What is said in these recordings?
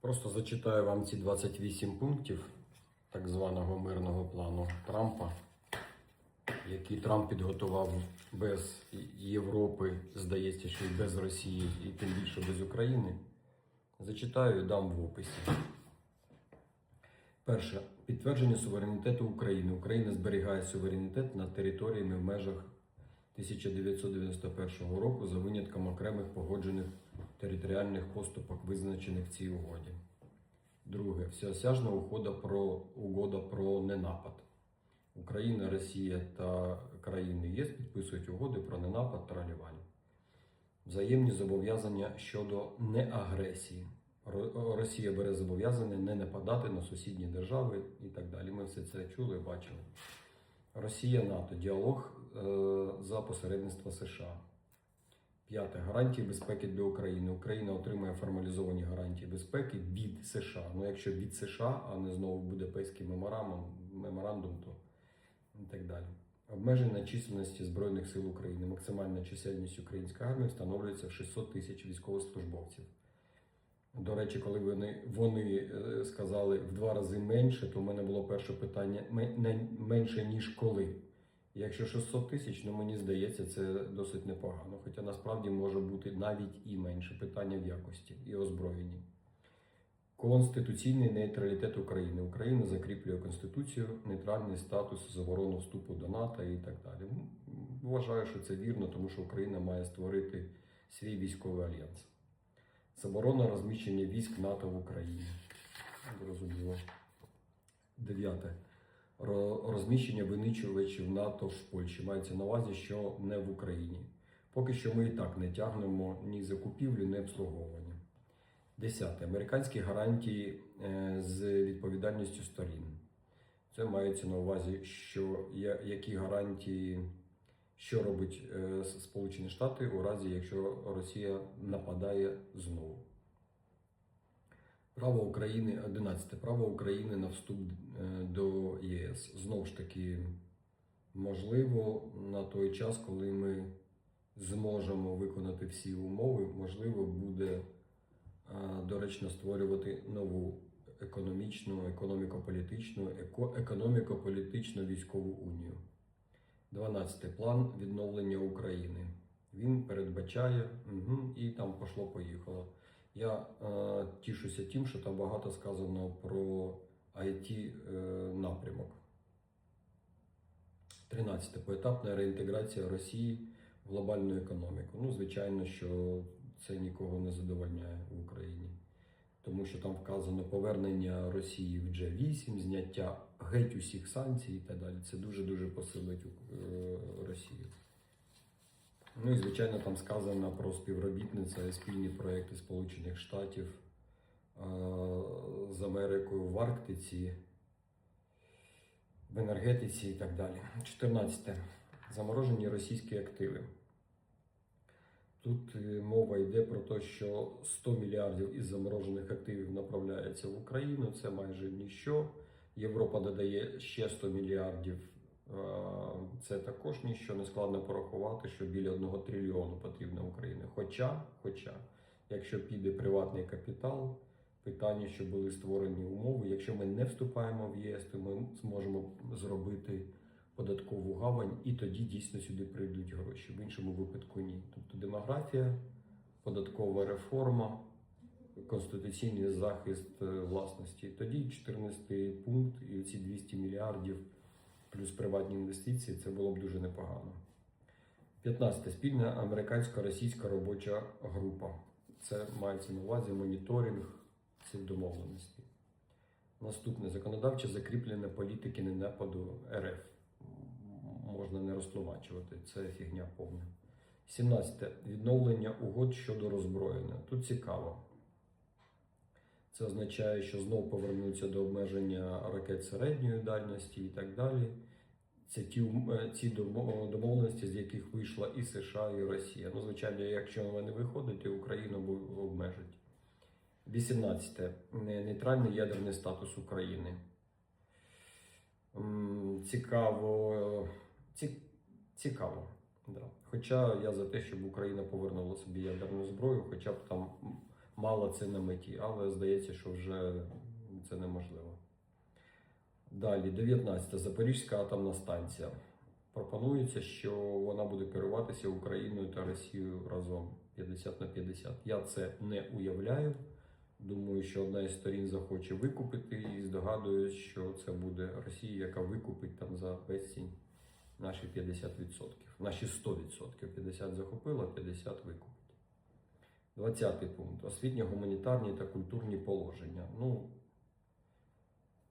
Просто зачитаю вам ці 28 пунктів так званого мирного плану Трампа, який Трамп підготував без Європи, здається, що і без Росії, і тим більше без України. Зачитаю і дам в описі. Перше. Підтвердження суверенітету України. Україна зберігає суверенітет над територіями в межах 1991 року за винятком окремих погоджених територіальних поступок, визначених в цій угоді. Друге. Всеосяжна угода про, угода про ненапад. Україна, Росія та країни ЄС підписують угоди про ненапад та ралівання. Взаємні зобов'язання щодо неагресії. Росія бере зобов'язання не нападати на сусідні держави і так далі. Ми все це чули, бачили. Росія НАТО. Діалог е, за посередництва США. П'яте. Гарантії безпеки для України. Україна отримує формалізовані гарантії безпеки від США. Ну, якщо від США, а не знову Будапештський меморандум, меморандум, то і так далі. Обмеження чисельності Збройних сил України. Максимальна чисельність української армії встановлюється в 600 тисяч військовослужбовців. До речі, коли вони, вони е, сказали в два рази менше, то в мене було перше питання менше, ніж коли. Якщо 600 тисяч, ну мені здається, це досить непогано. Хоча насправді може бути навіть і менше питання в якості і озброєнні. Конституційний нейтралітет України. Україна закріплює Конституцію, нейтральний статус, заборону вступу до НАТО і так далі. Вважаю, що це вірно, тому що Україна має створити свій військовий альянс. Заборона розміщення військ НАТО в Україні. Зрозуміло. Дев'яте. Ро- Розміщення винищувачів НАТО в Польщі. Мається на увазі, що не в Україні. Поки що ми і так не тягнемо ні закупівлю, ні обслуговування. Десяте. Американські гарантії е, з відповідальністю сторін. Це мається на увазі, що які гарантії, що робить е, Сполучені Штати у разі, якщо Росія нападає знову. Право України 11. Право України на вступ е, до ЄС. Знову ж таки, можливо, на той час, коли ми зможемо виконати всі умови, можливо, буде е, доречно створювати нову економічну, економіко-політичну, економіко-політичну військову унію. 12. План відновлення України. Він передбачає, угу, і там пошло-поїхало. Я е, тішуся тим, що там багато сказано про it е, напрямок. 13. Поетапна реінтеграція Росії в глобальну економіку. Ну, звичайно, що це нікого не задовольняє в Україні. Тому що там вказано повернення Росії в G8, зняття геть усіх санкцій і так далі. Це дуже-дуже посилить е, Росію. Ну і звичайно, там сказано про співробітництво і спільні проекти Сполучених Штатів з Америкою в Арктиці, в енергетиці і так далі. 14. Заморожені російські активи. Тут е, мова йде про те, що 100 мільярдів із заморожених активів направляється в Україну. Це майже ніщо. Європа додає ще 100 мільярдів. Е, Це також ніщо не складно порахувати, що біля 1 трильйону потрібно Україні. Хоча, хоча, якщо піде приватний капітал, питання, що були створені умови. Якщо ми не вступаємо в ЄС, то ми зможемо зробити податкову гавань, і тоді дійсно сюди прийдуть гроші. В іншому випадку ні. Тобто демографія, податкова реформа, конституційний захист е, власності. Тоді 14 пункт і ці 200 мільярдів плюс приватні інвестиції це було б дуже непогано. 15. Спільна американсько-російська робоча група. Це мається на увазі моніторинг цих домовленостей. Наступне законодавче закріплення політики ненападу РФ. Можна не розтлумачувати, це фігня повна. 17. Відновлення угод щодо роззброєння. Тут цікаво. Це означає, що знову повернуться до обмеження ракет середньої дальності і так далі. Це ті, е, ці домовленості, з яких вийшла і США, і Росія. Ну, звичайно, якщо вони не виходять, то Україну обмежать. 18. Нейтральний ядерний статус України. Цікаво. Цікаво. Да. Хоча я за те, щоб Україна повернула собі ядерну зброю, хоча б там мало це на меті, але здається, що вже це неможливо. Далі, 19. Запорізька атомна станція. Пропонується, що вона буде керуватися Україною та Росією разом 50 на 50. Я це не уявляю. Думаю, що одна із сторін захоче викупити, і здогадуюсь, що це буде Росія, яка викупить там за безцінь наші 50%. Наші 100%. 50 захопила, 50 викупить. 20 пункт. Освітньо-гуманітарні та культурні положення. Ну,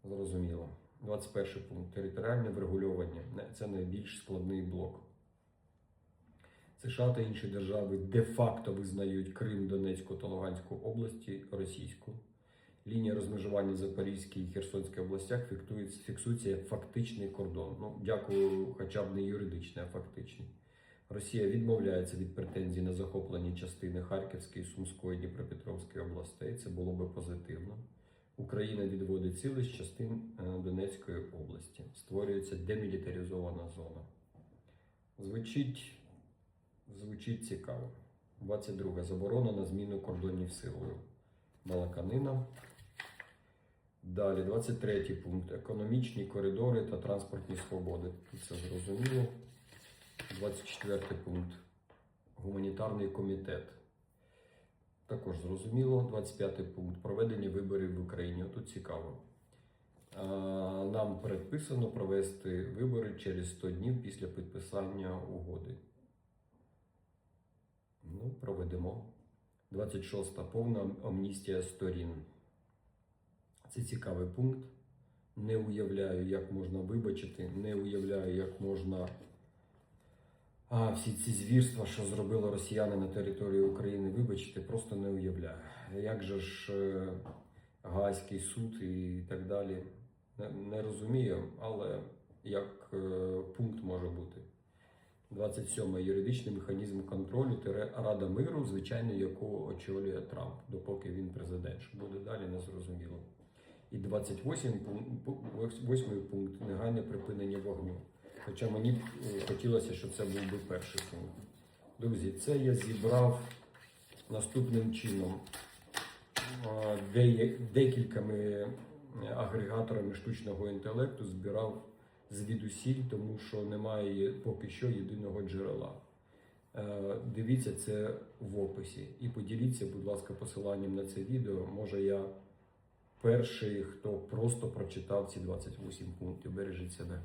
зрозуміло. 21 пункт. Територіальне врегульовання. Це найбільш складний блок. США та інші держави де-факто визнають Крим, Донецьку та Луганську області російську. Лінія розмежування Запорізькій і Херсонській областях фіксується як фактичний кордон. Ну, дякую, хоча б не юридичний, а фактичний. Росія відмовляється від претензій на захоплені частини Харківської, Сумської, Дніпропетровської областей. Це було би позитивно. Україна відводить сили з частин е, Донецької області. Створюється демілітаризована зона. Звучить, звучить цікаво. 22. Заборона на зміну кордонів силою. Балаканина. Далі, 23 пункт. Економічні коридори та транспортні свободи. Це зрозуміло. 24 пункт. Гуманітарний комітет. Також зрозуміло. 25 пункт. Проведення виборів в Україні. Тут цікаво. Нам передписано провести вибори через 100 днів після підписання угоди. Ну, проведемо. 26. Повна амністія сторін. Це цікавий пункт. Не уявляю, як можна вибачити, не уявляю, як можна а, всі ці звірства, що зробили росіяни на території України, вибачити, просто не уявляю. Як же ж е, Гаазький суд і так далі. Не, розумію, але як е, пункт може бути. 27. Юридичний механізм контролю Рада миру, звичайно, яку очолює Трамп, допоки він президент. Що буде далі, не зрозуміло. І 28 пункт, 8 пункт негайне припинення вогню. Хоча мені б е, хотілося, щоб це був би перший пункт. Друзі, це я зібрав наступним чином. Декількома агрегаторами штучного інтелекту збирав звідусіль, тому що немає поки що єдиного джерела. Е, Дивіться це в описі і поділіться, будь ласка, посиланням на це відео. Може я перший, хто просто прочитав ці 28 пунктів. Бережіть себе.